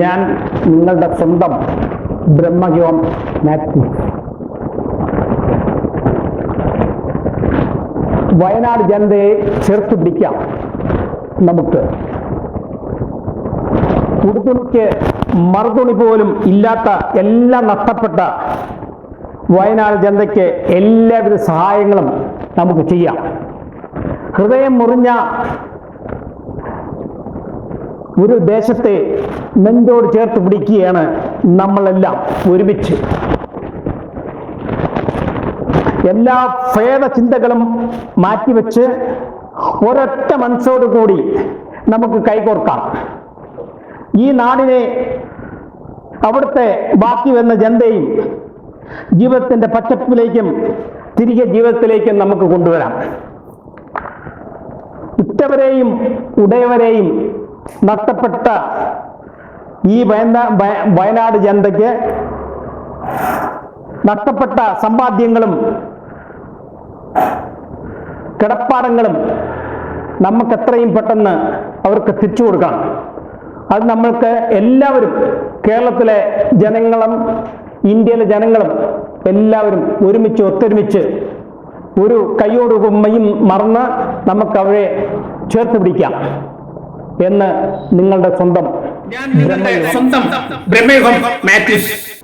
ഞാൻ നിങ്ങളുടെ സ്വന്തം ബ്രഹ്മജോൺ മാത്യു. വയനാട് ജനതയെ ചേർത്ത് പിടിക്കാം നമുക്ക്. ഉടുതുണിക്ക് മറുതുണി പോലും ഇല്ലാത്ത എല്ലാം നഷ്ടപ്പെട്ട വയനാട് ജനതയ്ക്ക് എല്ലാവിധ സഹായങ്ങളും നമുക്ക് ചെയ്യാം. ഹൃദയം മുറിഞ്ഞ ഒരു ദേശത്തെ നെഞ്ചോട് ചേർത്ത് പിടിക്കുകയാണ് നമ്മളെല്ലാം ഒരുമിച്ച്. എല്ലാ ഭേദചിന്തകളും മാറ്റിവെച്ച് ഒരൊറ്റ മനസ്സോടു കൂടി നമുക്ക് കൈകോർക്കാം. ഈ നാടിനെ അവിടുത്തെ ബാക്കി വന്ന ജനതയും ജീവിതത്തിന്റെ പച്ചപ്പിലേക്കും തിരികെ ജീവിതത്തിലേക്കും നമുക്ക് കൊണ്ടുവരാം. ഉറ്റവരെയും ഉടയവരെയും നഷ്ടപ്പെട്ട ഈ വയനാ- വയനാട് ജനതയ്ക്ക് നഷ്ടപ്പെട്ട സമ്പാദ്യങ്ങളും കിടപ്പാടങ്ങളും നമുക്ക് എത്രയും പെട്ടെന്ന് അവർക്ക് തിരിച്ചു കൊടുക്കണം. അത് നമ്മൾക്ക് എല്ലാവരും കേരളത്തിലെ ജനങ്ങളും ഇന്ത്യയിലെ ജനങ്ങളും എല്ലാവരും ഒരുമിച്ച് ഒത്തൊരുമിച്ച് ഒരു കൈയോട് കുമ്മയും മറന്ന് നമുക്ക് അവരെ ചേർത്ത് പിടിക്കാം. എന്ന് നിങ്ങളുടെ സ്വന്തം ഞാൻ നിങ്ങളുടെ സ്വന്തം ബ്രഹ്മയുഗം മാത്യൂസ്